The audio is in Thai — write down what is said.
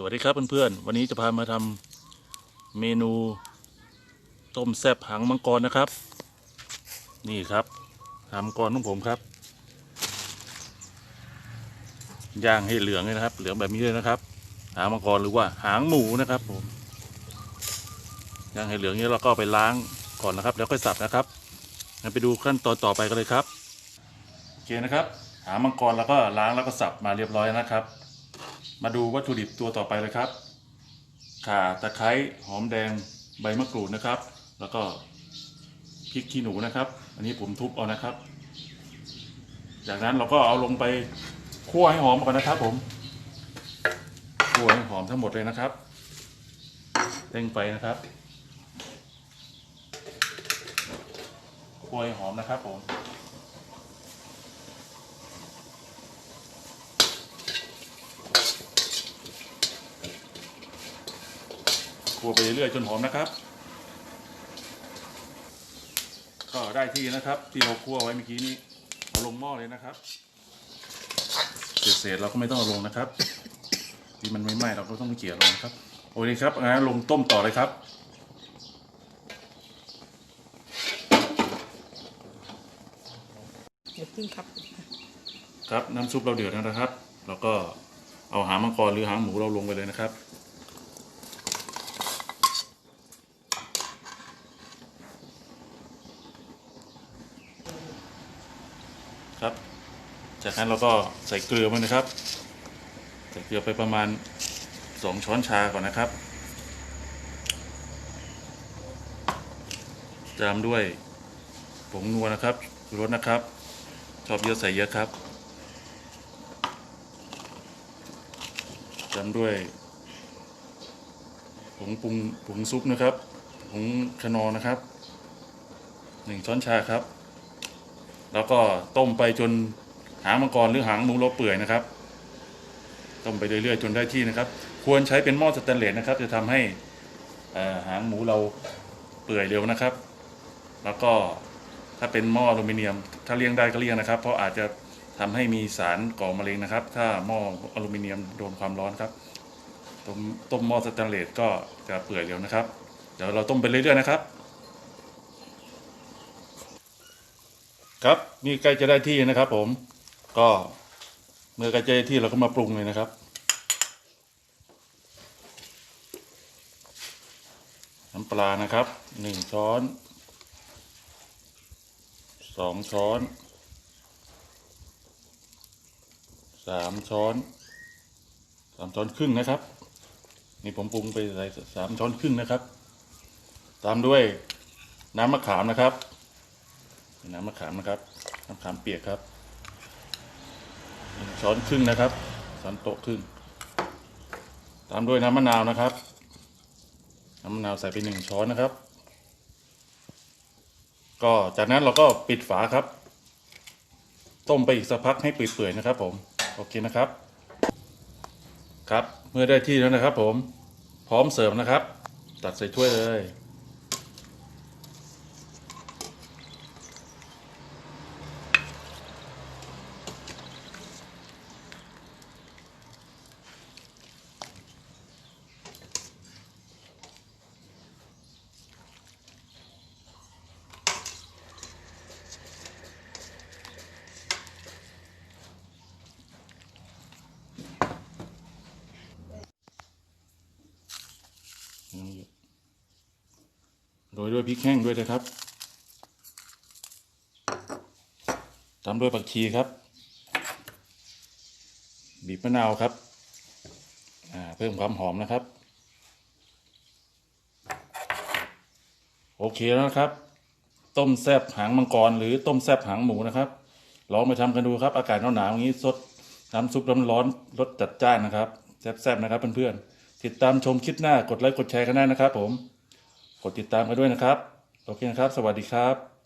สวัสดีครับเพื่อนๆ วันนี้จะพามาทำเมนูต้มแซ่บหางมังกรนะครับ นี่ครับหางมังกรของผมครับย่างให้เหลืองเลยนะครับ เหลืองแบบนี้เลยนะครับ หางมังกรหรือว่าหางหมูนะครับผมย่างให้เหลืองนี้เราก็ไปล้างก่อนนะครับ แล้วค่อยสับนะครับงั้นไปดูขั้นตอนต่อไปกันเลยครับโอเคนะครับ หางมังกรแล้วก็ล้างแล้วก็สับมาเรียบร้อยนะครับ มาดูวัตถุดิบตัวต่อไปเลยครับ ข่าตะไคร้หอมแดงใบมะกรูดนะครับ แล้วก็พริกขี้หนูนะครับ อันนี้ผมทุบเอานะครับ จากนั้นเราก็เอาลงไปคั่วให้หอมก่อนนะครับ ผมคั่วให้หอมทั้งหมดเลยนะครับเร่งไฟนะครับคั่วให้หอมนะครับผม คั่วไปเรื่อยๆจนหอมนะครับ ก็ได้ที่นะครับ ที่เราคั่วไว้เมื่อกี้นี้เอาลงหม้อเลยนะครับเศษๆเราก็ไม่ต้องเอาลงนะครับที่มันไม่ไหม้เราก็ต้องเกี่ยลงนะครับโอเคครับงั้นลงต้มต่อเลยครับเดี๋ยวพึ่งครับ ครับน้ำซุปเราเดือดแล้วนะครับเราก็เอาหางมังกรหรือหางหมูเราลงไปเลยนะครับ ครับ จากนั้นเราก็ใส่เกลือมันนะครับ ใส่เกลือไปประมาณสองช้อนชาก่อนนะครับตามด้วยผงนัวนะครับรสนะครับ ชอบเยอะใส่เยอะครับตามด้วยผงปรุงผงซุปนะครับผงขนอนะครับหนึ่งช้อนชาครับ แล้วก็ต้มไปจนหางมังกรหรือหางหมูเราเปื่อยนะครับ ต้มไปเรื่อยๆจนได้ที่นะครับ ควรใช้เป็นหม้อสแตนเลสนะครับ จะทำให้หางหมูเราเปื่อยเร็วนะครับ แล้วก็ถ้าเป็นหม้ออลูมิเนียม ถ้าเลี่ยงได้ก็เลี่ยงนะครับ เพราะอาจจะทำให้มีสารก่อมะเร็งนะครับ ถ้าหม้ออลูมิเนียมโดนความร้อนครับต้มต้มหม้อสแตนเลสก็จะเปื่อยเร็วนะครับ เดี๋ยวเราต้มไปเรื่อยๆนะครับ ครับนี่ใกล้จะได้ที่นะครับ ผมก็เมื่อใกล้จะได้ที่เราก็มาปรุงเลยนะครับน้ำปลานะครับหนึ่งช้อนสองช้อนสามช้อนสามช้อนครึ่งนะครับ นี่ผมปรุงไปใส่สามช้อนครึ่งนะครับ ตามด้วยน้ำมะขามนะครับ น้ำมะขามนะครับน้ำมะขามเปียกครับช้อนครึ่งนะครับช้อนโต๊ะครึ่ง ตามด้วยน้ำมะนาวนะครับ น้ำมะนาวใส่ไปหนึ่งช้อนนะครับ ก็จากนั้นเราก็ปิดฝาครับ ต้มไปอีกสักพักให้เปื่อยๆนะครับ ผมโอเคนะครับ ครับเมื่อได้ที่แล้วนะครับ ผมพร้อมเสิร์ฟนะครับ ตัดใส่ถ้วยเลย โรยด้วยพริกแห้งด้วยนะครับตามด้วยผักชีครับ บีบมะนาวครับเพิ่มความหอมนะครับ โอเคแล้วนะครับ ต้มแซบหางมังกรหรือต้มแซบหางหมูนะครับลองไปทำกันดูครับ อากาศหนาวๆอย่างนี้สดน้ำซุปร้อนๆรสจัดจ้านนะครับแซ่บๆนะครับเพื่อนๆติดตามชมคลิปหน้ากดไลค์กดแชร์กันได้นะครับผม กดติดตามกันด้วยนะครับ โอเคนะครับ สวัสดีครับ